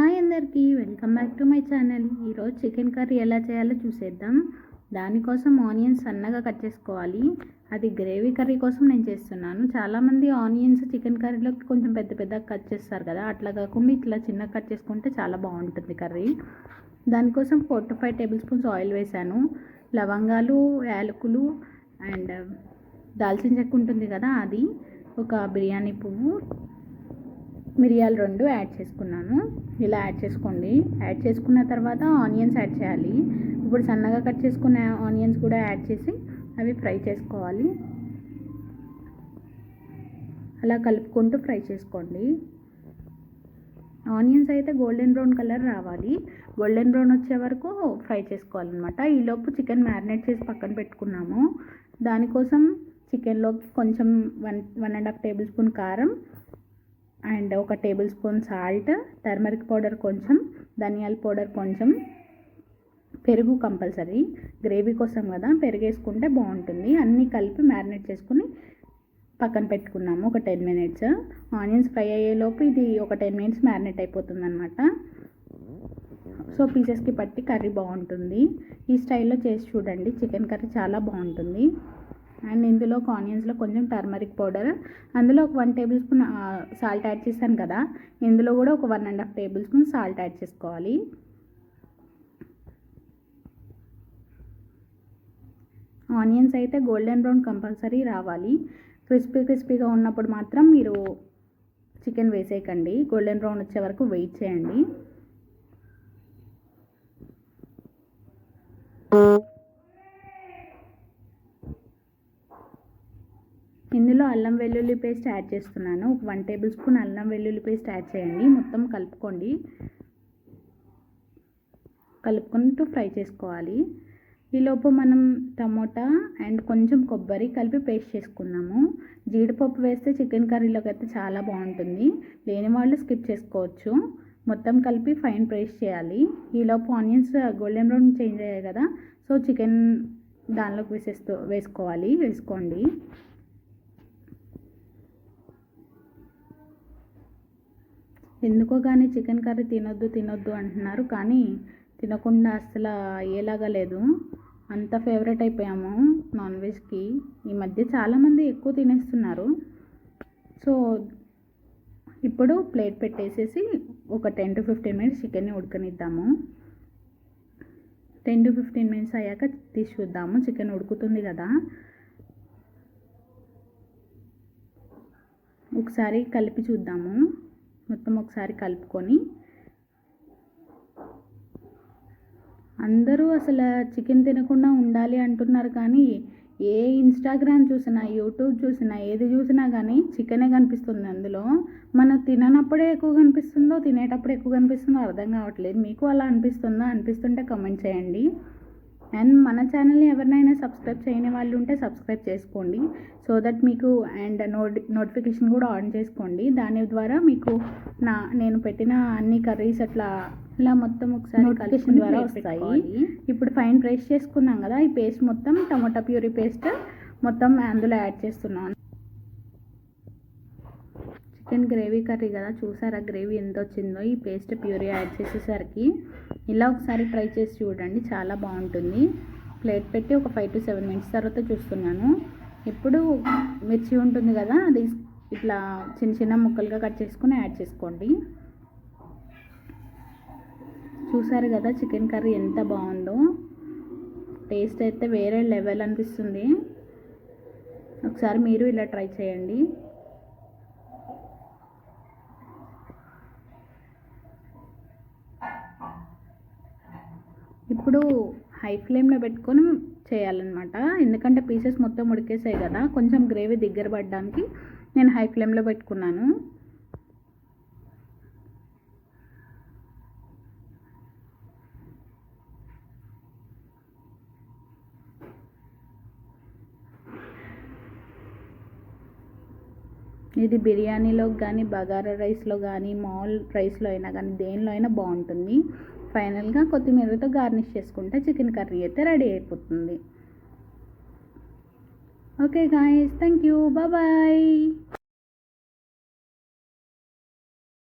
Hi అందరికీ welcome back to my channel. ఈరోజు chicken curry ఎలా చేయాలో చూసేద్దాం. దానికోసం ఆనియన్స్ సన్నగా కట్ చేసుకోవాలి. అది గ్రేవీ కర్రీ కోసం నేను చేస్తున్నాను. చాలామంది ఆనియన్స్ చికెన్ కర్రీలోకి కొంచెం పెద్ద పెద్దగా కట్ చేస్తారు కదా. అట్లా కాకుండా ఇట్లా చిన్నగా కట్ చేసుకుంటే చాలా బాగుంటుంది కర్రీ. దానికోసం four to five tablespoons oil వేసాను లవంగాలు యాలకులు అండ్ దాల్చిన చెక్క ఉంటుంది కదా అది. ఒక బిర్యానీ పువ్వు మిరియాలు రెండు యాడ్ చేసుకున్నాను. ఇలా యాడ్ చేసుకోండి. యాడ్ చేసుకున్న తర్వాత ఆనియన్స్ యాడ్ చేయాలి. ఇప్పుడు సన్నగా కట్ చేసుకున్న ఆనియన్స్ కూడా యాడ్ చేసి అవి ఫ్రై చేసుకోవాలి. అలా కలుపుకుంటూ ఫ్రై చేసుకోండి. ఆనియన్స్ అయితే గోల్డెన్ బ్రౌన్ కలర్ రావాలి. గోల్డెన్ బ్రౌన్ వచ్చే వరకు ఫ్రై చేసుకోవాలన్నమాట. ఈలోపు చికెన్ మ్యారినేట్ చేసి పక్కన పెట్టుకున్నాము. దానికోసం చికెన్లోకి కొంచెం one one and half tablespoon కారం అండ్ ఒక tablespoon salt turmeric powder కొంచెం ధనియాల పౌడర్ కొంచెం పెరుగు కంపల్సరీ గ్రేవీ కోసం కదా పెరుగు వేసుకుంటే బాగుంటుంది. అన్నీ కలిపి మ్యారినేట్ చేసుకుని పక్కన పెట్టుకున్నాము ఒక టెన్ మినిట్స్. ఆనియన్స్ ఫ్రై అయ్యేలోపు ఇది ఒక టెన్ మినిట్స్ మ్యారినేట్ అయిపోతుంది అనమాట సో పీసెస్కి పట్టి కర్రీ బాగుంటుంది. ఈ స్టైల్లో చేసి చూడండి చికెన్ కర్రీ చాలా బాగుంటుంది. అండ్ ఇందులో ఆనియన్స్లో కొంచెం టర్మరిక్ పౌడర్. అందులో ఒక one tablespoon salt add చేశాను కదా. ఇందులో కూడా ఒక one and half tablespoon salt add చేసుకోవాలి. ఆనియన్స్ అయితే గోల్డెన్ బ్రౌన్ కంపల్సరీ రావాలి. క్రిస్పీ క్రిస్పీగా ఉన్నప్పుడు మాత్రం మీరు చికెన్ వేసేయకండి. గోల్డెన్ బ్రౌన్ వచ్చే వరకు వెయిట్ చేయండి. ఇందులో అల్లం వెల్లుల్లి పేస్ట్ యాడ్ చేస్తున్నాను. ఒక వన్ టేబుల్ స్పూన్ అల్లం వెల్లుల్లి పేస్ట్ యాడ్ చేయండి. మొత్తం కలుపుకోండి. కలుపుకుంటూ ఫ్రై చేసుకోవాలి. ఈలోపు మనం టమోటా అండ్ కొంచెం కొబ్బరి కలిపి పేస్ట్ చేసుకున్నాము. జీడిపప్పు వేస్తే చికెన్ కర్రీలోకి అయితే చాలా బాగుంటుంది. లేని వాళ్ళు స్కిప్ చేసుకోవచ్చు. మొత్తం కలిపి ఫైన్ ప్రెస్ చేయాలి. ఈలోపు ఆనియన్స్ గోల్డెన్ బ్రౌన్ చేంజ్ అయ్యాయి కదా. సో చికెన్ దానిలోకి వేసేస్తూ వేసుకోవాలి. వేసుకోండి. ఎందుకో కానీ చికెన్ కర్రీ తినొద్దు తినొద్దు అంటున్నారు. కానీ తినకుండా అసలు అయ్యేలాగా లేదు. అంత ఫేవరెట్ అయిపోయాము నాన్ వెజ్కి. ఈ మధ్య చాలామంది ఎక్కువ తినేస్తున్నారు. సో ఇప్పుడు ప్లేట్ పెట్టేసేసి ఒక టెన్ టు ఫిఫ్టీన్ మినిట్స్ చికెన్ని ఉడకనిద్దాము. టెన్ టు ఫిఫ్టీన్ మినిట్స్ అయ్యాక తీసి చూద్దాము. చికెన్ ఉడుకుతుంది కదా. ఒకసారి కలిపి చూద్దాము. మొత్తం ఒకసారి కలుపుకొని అందరూ అసలు చికెన్ తినకుండా ఉండాలి అంటున్నారు కానీ ఏ ఇన్స్టాగ్రామ్ చూసినా యూట్యూబ్ చూసినా ఏది చూసినా కానీ చికెనే కనిపిస్తుంది అందులో. మన తిననప్పుడే ఎక్కువ కనిపిస్తుందో తినేటప్పుడు ఎక్కువ కనిపిస్తుందో అర్థం కావట్లేదు. మీకు అలా అనిపిస్తుందో? అనిపిస్తుంటే కమెంట్ చేయండి. అండ్ మన ఛానల్ని ఎవరినైనా సబ్స్క్రైబ్ చేయని వాళ్ళు ఉంటే సబ్స్క్రైబ్ చేసుకోండి. సో దట్ మీకు అండ్ నోటి నోటిఫికేషన్ కూడా ఆన్ చేసుకోండి. దాని ద్వారా మీకు నా నేను పెట్టిన అన్ని కర్రీస్ అట్లా ఇలా మొత్తం ఒకసారి నోటిఫికేషన్ ద్వారా వస్తాయి. ఇప్పుడు ఫైన్ పేస్ట్ చేసుకున్నాం కదా ఈ పేస్ట్ మొత్తం టమాటా ప్యూరీ పేస్ట్ మొత్తం అందులో యాడ్ చేస్తున్నాను. చికెన్ గ్రేవీ కర్రీ కదా చూసారా? గ్రేవీ ఎంత వచ్చిందో ఈ పేస్ట్ ప్యూరీ యాడ్ చేసేసరికి ఇలా ఒకసారి ట్రై చేసి చూడండి చాలా బాగుంటుంది. ప్లేట్ పెట్టి ఒక ఫైవ్ టు సెవెన్ మినిట్స్ తర్వాత చూస్తున్నాను. ఇప్పుడు మిర్చి ఉంటుంది కదా అది ఇట్లా చిన్న చిన్న ముక్కలుగా కట్ చేసుకుని యాడ్ చేసుకోండి. చూసారు కదా చికెన్ కర్రీ ఎంత బాగుందో? టేస్ట్ అయితే వేరే లెవెల్ అనిపిస్తుంది. ఒకసారి మీరు ఇలా ట్రై చేయండి. ఇప్పుడు హై ఫ్లేమ్లో పెట్టుకొని చేయాలన్నమాట. ఎందుకంటే పీసెస్ మొత్తం ఉడికేసాయి కదా కొంచెం గ్రేవీ దగ్గర పడడానికి నేను హై ఫ్లేమ్లో పెట్టుకున్నాను. ఇది బిర్యానీలో కానీ బగారా రైస్లో కానీ మాల్ రైస్లో అయినా కానీ దేనిలో అయినా బాగుంటుంది. ఫైనల్గా కొత్తిమీరతో గార్నిష్ చేసుకుంటే చికెన్ కర్రీ అయితే రెడీ అయిపోతుంది. Okay guys thank you bye